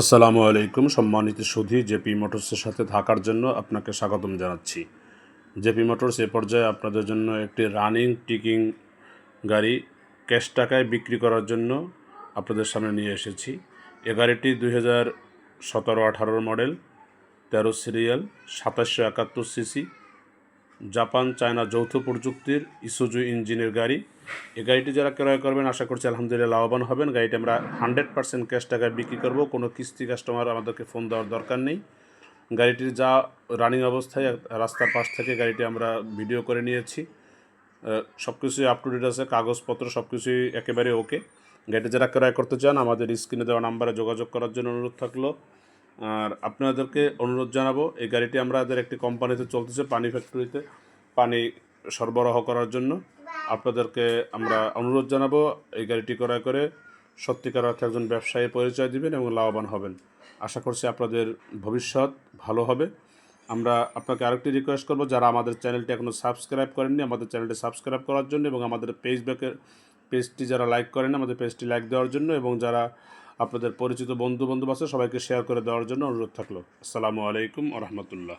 আসসালামু আলাইকুম সম্মানিত সুধী জেপি মোটরসের সাথে থাকার জন্য আপনাকে স্বাগতম জানাচ্ছি। জেপি মোটরস এ পর্যায়ে আপনাদের জন্য একটি রানিং টিকিং গাড়ি ক্যাশ টাকায় বিক্রি করার জন্য আপনাদের সামনে নিয়ে এসেছি। এ গাড়িটি দুই হাজার সতেরো আঠারোর মডেল, তেরো সিরিয়াল, সাতাশশো একাত্তর সিসি জাপান, চায়না যৌথ প্রযুক্তির ইসুজু ইঞ্জিনের গাড়ি। এই গাড়িটি যারা ক্রয় করবেন, আশা করছি আলহামদুলিল্লাহ লাভবান হবেন। গাড়িটি আমরা হান্ড্রেড পার্সেন্ট ক্যাশ টাকায় বিক্রি করব। কোনো কিস্তি কাস্টমার আমাদেরকে ফোন দেওয়ার দরকার নেই। গাড়িটির যা রানিং অবস্থায়, রাস্তার পাশ থেকে গাড়িটি আমরা ভিডিও করে নিয়েছি। সব কিছুই আপ টু ডেট আছে, কাগজপত্র সব কিছুই একেবারে ওকে গাড়িটি যারা ক্রয় করতে চান, আমাদের স্ক্রিনে দেওয়া নাম্বারে যোগাযোগ করার জন্য অনুরোধ থাকল। আর আপনাদেরকে অনুরোধ জানাব, এই গাড়িটি আমাদের একটি কোম্পানিতে চলতেছে, পানি ফ্যাক্টরিতে পানি সরবরাহ করার জন্য। আপনাদেরকে আমরা অনুরোধ জানাব, এই গাড়িটি ক্রয় করে সত্যিকার অর্থে একজন ব্যবসায়ী পরিচয় দিবেন এবং লাভবান হবেন। আশা করছি আপনাদের ভবিষ্যৎ ভালো হবে। আমরা আপনাকে আরেকটি রিকোয়েস্ট করব, যারা আমাদের চ্যানেলটি এখনও সাবস্ক্রাইব করেননি, আমাদের চ্যানেলটি সাবস্ক্রাইব করার জন্য এবং আমাদের পেজ ব্যাকের পেজটি যারা লাইক করেন আমাদের পেজটি লাইক দেওয়ার জন্য এবং যারা আপনাদের পরিচিত বন্ধু বান্ধব আছে, সবাইকে শেয়ার করে দেওয়ার জন্য অনুরোধ থাকল। আসসালামু আলাইকুম আহমতুল্লাহ